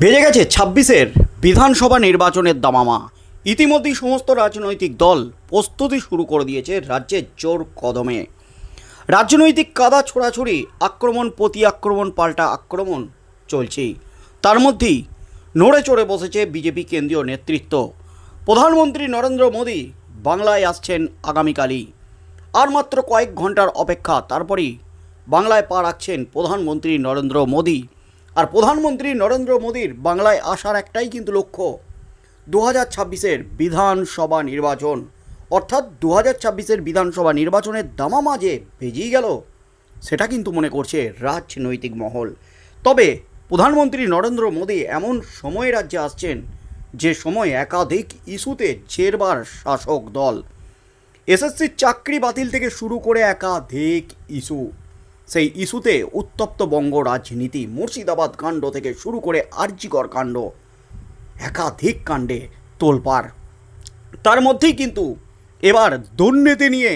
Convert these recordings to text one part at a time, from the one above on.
বেজে গেছে ছাব্বিশের বিধানসভা নির্বাচনের দামামা। ইতিমধ্যেই সমস্ত রাজনৈতিক দল প্রস্তুতি শুরু করে দিয়েছে রাজ্যের জোর কদমে। রাজনৈতিক কাদা ছোড়াছড়ি, আক্রমণ প্রতি আক্রমণ, পাল্টা আক্রমণ চলছেই। তার মধ্যেই নড়ে চড়ে বসেছে বিজেপি কেন্দ্রীয় নেতৃত্ব। প্রধানমন্ত্রী নরেন্দ্র মোদী বাংলায় আসছেন আগামীকালই। আর মাত্র কয়েক ঘণ্টার অপেক্ষা, তারপরেই বাংলায় পা রাখছেন প্রধানমন্ত্রী নরেন্দ্র মোদী। আর প্রধানমন্ত্রী নরেন্দ্র মোদীর বাংলায় আসার একটাই কিন্তু লক্ষ্য দু হাজার ছাব্বিশের বিধানসভা নির্বাচন। অর্থাৎ দু হাজার ছাব্বিশের বিধানসভা নির্বাচনের দামামা যে বেজেই গেল, সেটা কিন্তু মনে করছে রাজনৈতিক মহল। তবে প্রধানমন্ত্রী নরেন্দ্র মোদী এমন সময়ে রাজ্যে আসছেন, যে সময় একাধিক ইস্যুতে জেরবার শাসক দল। এসএসসির চাকরি বাতিল থেকে শুরু করে একাধিক ইস্যু। সেই ইস্যুতে উত্তপ্ত বঙ্গ রাজনীতি, মুর্শিদাবাদ কাণ্ড থেকে শুরু করে আর্যিকর কাণ্ড, একাধিক কাণ্ডে তোলপাড়। তার মধ্যেই কিন্তু এবার দুর্নীতি নিয়ে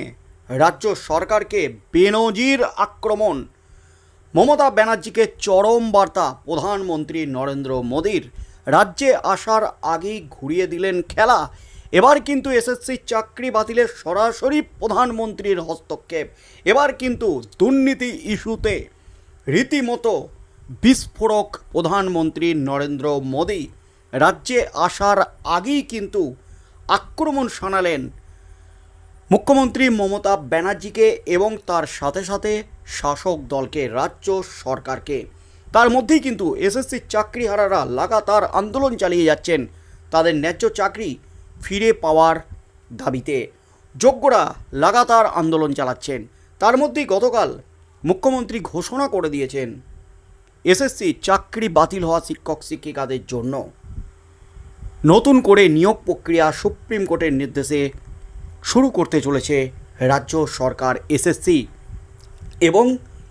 রাজ্য সরকারকে বেনজির আক্রমণ। মমতা ব্যানার্জিকে চরম বার্তা প্রধানমন্ত্রী নরেন্দ্র মোদীর। রাজ্যে আসার আগেই ঘুরিয়ে দিলেন খেলা। এবার কিন্তু এসএসসি চাকরি বাতিলের সরাসরি প্রধানমন্ত্রীর হস্তক্ষেপ। এবার কিন্তু দুর্নীতি ইস্যুতে রীতিমতো বিস্ফোরক প্রধানমন্ত্রী নরেন্দ্র মোদী। রাজ্যে আসার আগেই কিন্তু আক্রমণ শানালেন মুখ্যমন্ত্রী মমতা ব্যানার্জিকে এবং তার সাথে সাথে শাসক দলকে, রাজ্য সরকারকে। তার মধ্যেই কিন্তু এসএসসি চাকরিহারারা লাগাতার আন্দোলন চালিয়ে যাচ্ছেন। তাদের ন্যায্য চাকরি ফিরে পাওয়ার দাবিতে যোগ্যরা লাগাতার আন্দোলন চালাচ্ছেন। তার মধ্যেই গতকাল মুখ্যমন্ত্রী ঘোষণা করে দিয়েছেন এসএসসি চাকরি বাতিল হওয়া শিক্ষক শিক্ষিকাদের জন্য। নতুন করে নিয়োগ প্রক্রিয়া সুপ্রিম কোর্টের নির্দেশে শুরু করতে চলেছে রাজ্য সরকার এসএসসি এবং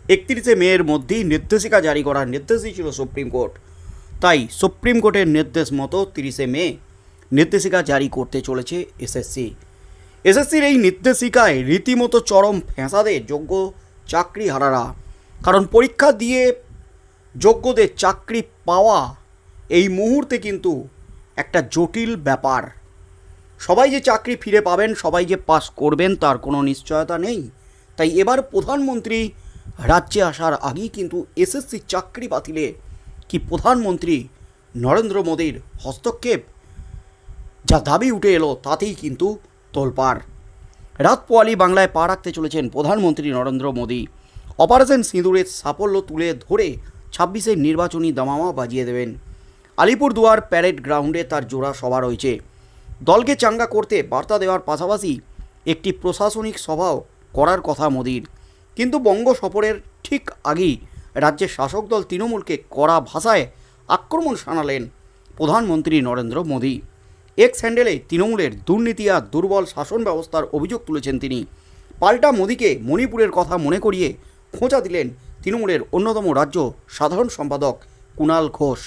একত্রিশে মেয়ের মধ্যেই নির্দেশিকা জারি করার নির্দেশই ছিল সুপ্রিম কোর্ট। তাই সুপ্রিম কোর্টের নির্দেশ মতো তিরিশে মে নির্দেশিকা জারি করতে চলেছে এসএসসি। এসএসসির এই নির্দেশিকায় রীতিমতো চরম ফেঁসাদে যোগ্য চাকরি হারারা কারণ পরীক্ষা দিয়ে যোগ্যদের চাকরি পাওয়া এই মুহূর্তে কিন্তু একটা জটিল ব্যাপার। সবাই যে চাকরি ফিরে পাবেন, সবাই যে পাস করবেন তার কোনো নিশ্চয়তা নেই। তাই এবার প্রধানমন্ত্রী রাজ্যে আসার আগেই কিন্তু এসএসসি চাকরি বাতিলে কি প্রধানমন্ত্রী নরেন্দ্র মোদীর হস্তক্ষেপ যা দাবি উঠে এলো, তাতেই কিন্তু তোলপাড়। রাত পোয়ালি বাংলায় পা রাখতে চলেছেন প্রধানমন্ত্রী নরেন্দ্র মোদী। অপারেশন সিঁদুরের সাফল্য তুলে ধরে ছাব্বিশের নির্বাচনী দামামা বাজিয়ে দেবেন। আলিপুরদুয়ার প্যারেড গ্রাউন্ডে তার জোড়া সভা রয়েছে। দলকে চাঙ্গা করতে বার্তা দেওয়ার পাশাপাশি একটি প্রশাসনিক সভাও করার কথা মোদির। কিন্তু বঙ্গ সফরের ঠিক আগেই রাজ্যের শাসক দল তৃণমূলকে কড়া ভাষায় আক্রমণ শানালেন প্রধানমন্ত্রী নরেন্দ্র মোদী। এক্স হ্যান্ডেলে তৃণমূলের দুর্নীতি আর দুর্বল শাসন ব্যবস্থার অভিযোগ তুলেছেন তিনি। পাল্টা মোদীকে মণিপুরের কথা মনে করিয়ে খোঁচা দিলেন তৃণমূলের অন্যতম রাজ্য সাধারণ সম্পাদক কুণাল ঘোষ।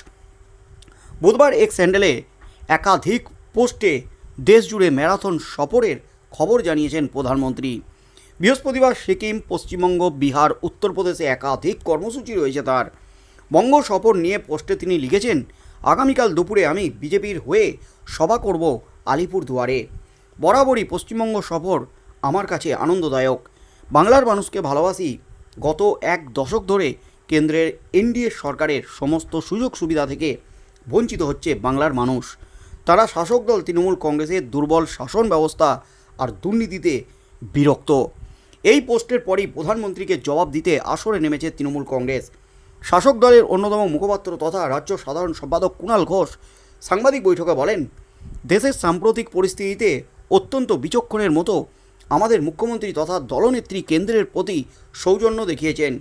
বুধবার এক্স হ্যান্ডেলে একাধিক পোস্টে দেশজুড়ে ম্যারাথন সফরের খবর জানিয়েছেন প্রধানমন্ত্রী। বৃহস্পতিবার সিকিম, পশ্চিমবঙ্গ, বিহার, উত্তরপ্রদেশে একাধিক কর্মসূচি রয়েছে তার। বঙ্গ সফর নিয়ে পোস্টে তিনি লিখেছেন, আগামীকাল দুপুরে আমি বিজেপির হয়ে সভা করব আলিপুর দুয়ারে বরাবরই পশ্চিমবঙ্গ সফর আমার কাছে আনন্দদায়ক। বাংলার মানুষকে ভালোবাসি গত এক দশক ধরে কেন্দ্রের এনডিএ সরকারের সমস্ত সুযোগ সুবিধা থেকে বঞ্চিত হচ্ছে বাংলার মানুষ। তারা শাসক দল তৃণমূল কংগ্রেসের দুর্বল শাসন ব্যবস্থা আর দুর্নীতিতে বিরক্ত। এই পোস্টের পরই প্রধানমন্ত্রীকে জবাব দিতে আসরে নেমেছে তৃণমূল কংগ্রেস। শাসক দলের অন্যতম মুখপাত্র তথা রাজ্য সাধারণ সম্পাদক কুণাল ঘোষ সাংবাদিক বৈঠকে বলেন, দেশের সাম্প্রতিক পরিস্থিতিতে অত্যন্ত বিচক্ষণের মতো আমাদের মুখ্যমন্ত্রী তথা দলনেত্রী কেন্দ্রের প্রতি সৌজন্য দেখিয়েছেন।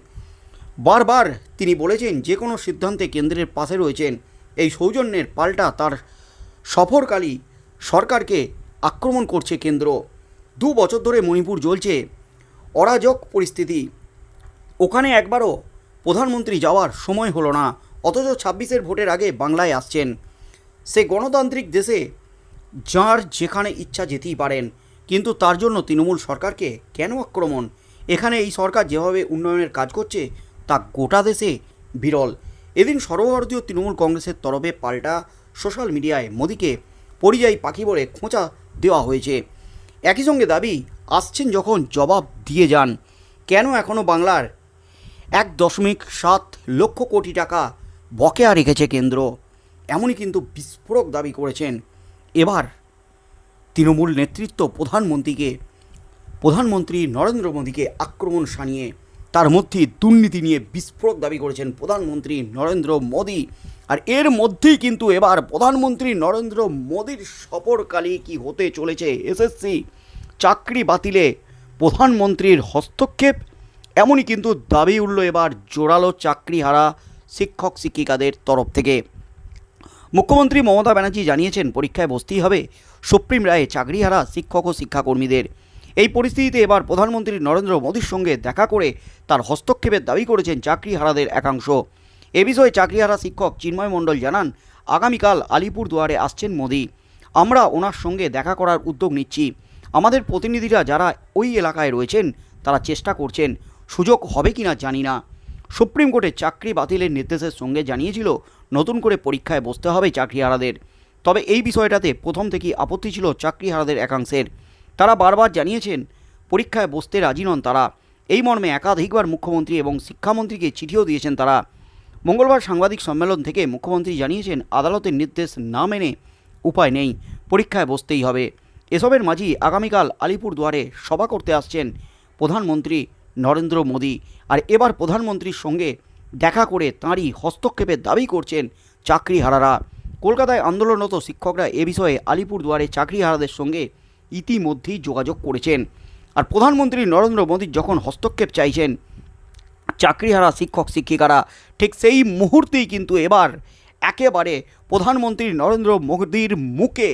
বারবার তিনি বলেছেন যে কোনো সিদ্ধান্তে কেন্দ্রের পাশে রয়েছেন। এই সৌজন্যের পাল্টা তার সফরকালী সরকারকে আক্রমণ করছে কেন্দ্র। দু বছর ধরে মণিপুর জ্বলছে। অরাজক পরিস্থিতি। ওখানে একবারও প্রধানমন্ত্রী যাওয়ার সময় হলো না, অথচ ছাব্বিশের ভোটের আগে বাংলায় আসছেন। সে গণতান্ত্রিক দেশে যার যেখানে ইচ্ছা যেতেই পারেন। কিন্তু তার জন্য তৃণমূল সরকারকে কেন আক্রমণ? এখানে এই সরকার যেভাবে উন্নয়নের কাজ করছে, তা গোটা দেশে বিরল। এদিন সর্বভারতীয় তৃণমূল কংগ্রেসের তরফে পাল্টা সোশ্যাল মিডিয়ায় মোদীকে পরিযায়ী পাখি বলে খোঁচা দেওয়া হয়েছে। একই সঙ্গে দাবি, আসছেন যখন জবাব দিয়ে যান। কেন এখনও বাংলার এক দশমিক সাত লক্ষ কোটি টাকা বকেয়া রেখেছে কেন্দ্র? এমনই কিন্তু বিস্ফোরক দাবি করেছেন। এবার তৃণমূল নেতৃত্ব প্রধানমন্ত্রীকে, প্রধানমন্ত্রী নরেন্দ্র মোদীকে আক্রমণ সানিয়ে তার মধ্যে দুর্নীতি নিয়ে বিস্ফোরক দাবি করেছেন প্রধানমন্ত্রী নরেন্দ্র মোদী। আর এর মধ্যেই কিন্তু এবার প্রধানমন্ত্রী নরেন্দ্র মোদীর সফরকালে কি হতে চলেছে? এসএসসি চাকরি বাতিলে প্রধানমন্ত্রীর হস্তক্ষেপ? এমনই কিন্তু দাবি উঠল এবার জোরালো চাকরিহারা শিক্ষক শিক্ষিকাদের তরফ থেকে। মুখ্যমন্ত্রী মমতা ব্যানার্জি জানিয়েছেন পরীক্ষায় বসতেই হবে। সুপ্রিম রায়ে চাকরিহারা শিক্ষক ও শিক্ষাকর্মীদের। এই পরিস্থিতিতে এবার প্রধানমন্ত্রী নরেন্দ্র মোদীর সঙ্গে দেখা করে তার হস্তক্ষেপের দাবি করেছেন চাকরিহারাদের একাংশ। এ বিষয়ে চাকরিহারা শিক্ষক চিন্ময় মণ্ডল জানান, আগামীকাল আলিপুর দুয়ারে আসছেন মোদী। আমরা ওনার সঙ্গে দেখা করার উদ্যোগ নিচ্ছি। আমাদের প্রতিনিধিরা যারা ওই এলাকায় রয়েছেন, তারা চেষ্টা করছেন, সুযোগ হবে কিনা জানি না। সুপ্রিম কোর্টে চাকরি বাতিলের নির্দেশের সঙ্গে জানিয়েছিল নতুন করে পরীক্ষায় বসতে হবে চাকরিহারাদের। তবে এই বিষয়টাতে প্রথম থেকেই আপত্তি ছিল চাকরিহারাদের একাংশের। তারা বারবার জানিয়েছেন, পরীক্ষায় বসতে রাজি নন তারা। এই মর্মে একাধিকবার মুখ্যমন্ত্রী এবং শিক্ষামন্ত্রীকে চিঠিও দিয়েছেন তারা। মঙ্গলবার সাংবাদিক সম্মেলন থেকে মুখ্যমন্ত্রী জানিয়েছেন, আদালতের নির্দেশ না মেনে উপায় নেই, পরীক্ষায় বসতেই হবে। এসবের মাঝেই আগামীকাল আলিপুর দুয়ারে সভা করতে আসছেন প্রধানমন্ত্রী নরেন্দ্র মোদী। আর এবার প্রধানমন্ত্রীর সঙ্গে দেখা করে তাঁরই হস্তক্ষেপের দাবি করছেন চাকরিহারারা। কলকাতায় আন্দোলনরত শিক্ষকরা এ বিষয়ে আলিপুর দুয়ারে চাকরিহারাদের সঙ্গে ইতিমধ্যেই যোগাযোগ করেছেন। আর প্রধানমন্ত্রী নরেন্দ্র মোদী যখন হস্তক্ষেপ চাইছেন, চাকরিহারা শিক্ষক শিক্ষিকারা, ঠিক সেই মুহূর্তেই কিন্তু এবার একেবারে প্রধানমন্ত্রী নরেন্দ্র মোদীর মুখে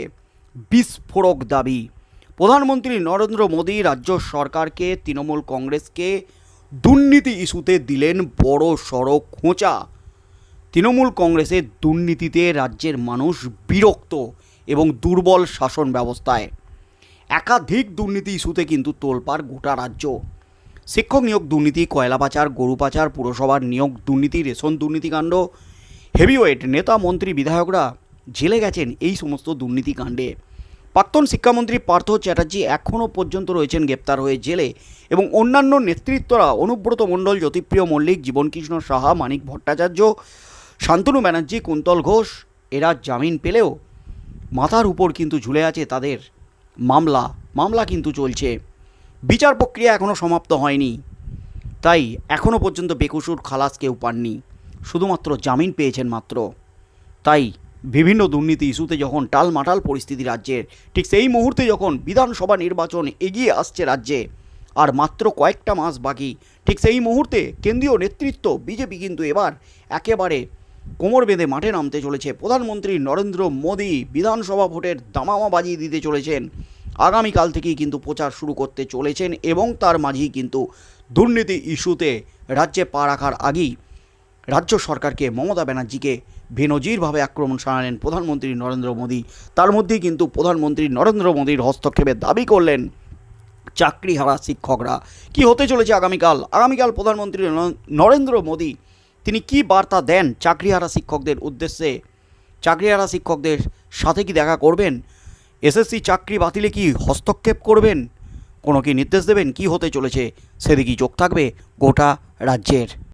বিস্ফোরক দাবি। প্রধানমন্ত্রী নরেন্দ্র মোদী রাজ্য সরকারকে, তৃণমূল কংগ্রেসকে দুর্নীতি ইস্যুতে দিলেন বড় সড়ো খোঁচা। তৃণমূল কংগ্রেসের দুর্নীতিতে রাজ্যের মানুষ বিরক্ত এবং দুর্বল শাসন ব্যবস্থায়। একাধিক দুর্নীতি ইস্যুতে কিন্তু তোলপাড় গোটা রাজ্য। শিক্ষক নিয়োগ দুর্নীতি, কয়লা পাচার, গরু পাচার, পুরসভার নিয়োগ দুর্নীতি, রেশন দুর্নীতিকাণ্ড হেভিওয়েট নেতা, মন্ত্রী, বিধায়করা জেলে গেছেন এই সমস্ত দুর্নীতিকাণ্ডে প্রাক্তন শিক্ষামন্ত্রী পার্থ চ্যাটার্জি এখনও পর্যন্ত রয়েছেন গ্রেপ্তার হয়ে জেলে এবং অন্যান্য নেতৃত্বরা অনুব্রত মণ্ডল, জ্যোতিপ্রিয় মল্লিক, জীবনকৃষ্ণ সাহা, মানিক ভট্টাচার্য, শান্তনু ব্যানার্জি, কুন্তল ঘোষ এরা জামিন পেলেও মাথার উপর কিন্তু ঝুলে আছে তাদের মামলা। মামলা কিন্তু চলছে। বিচার প্রক্রিয়া এখনও সমাপ্ত হয়নি। তাই এখনও পর্যন্ত বেকসুর খালাস কেউ পাননি। শুধুমাত্র জামিন পেয়েছেন মাত্র। তাই বিভিন্ন দুর্নীতি ইস্যুতে যখন টালমাটাল পরিস্থিতি রাজ্যের, ঠিক সেই মুহূর্তে যখন বিধানসভা নির্বাচন এগিয়ে আসছে রাজ্যে, আর মাত্র কয়েকটা মাস বাকি, ঠিক সেই মুহূর্তে কেন্দ্রীয় নেতৃত্ব বিজেপি কিন্তু এবার একেবারে কোমর বেঁধে মাঠে নামতে চলেছে। প্রধানমন্ত্রী নরেন্দ্র মোদী বিধানসভা ভোটের দামামা বাজিয়ে দিতে চলেছেন। আগামীকাল থেকেই কিন্তু প্রচার শুরু করতে চলেছেন এবং তার মাঝেই কিন্তু দুর্নীতি ইস্যুতে রাজ্যে পা রাখার আগেই রাজ্য সরকারকে মমতা ব্যানার্জিকে বেনজিরভাবে আক্রমণ শানালেন প্রধানমন্ত্রী নরেন্দ্র মোদী। তার মধ্যেই কিন্তু প্রধানমন্ত্রী নরেন্দ্র মোদীর হস্তক্ষেপের দাবি করলেন চাকরি হারা শিক্ষকরা। কি হতে চলেছে আগামীকাল? আগামীকাল প্রধানমন্ত্রী নরেন্দ্র মোদী, তিনি কি বার্তা দেন চাকরিহারা শিক্ষকদের উদ্দেশ্যে? চাকরিহারা শিক্ষকদের সাথে কি দেখা করবেন? এসএসসি চাকরি বাতিলে কি হস্তক্ষেপ করবেন? কোনো কি নির্দেশ দেবেন? কি হতে চলেছে? সেদিকেই চোখ থাকবে গোটা রাজ্যের।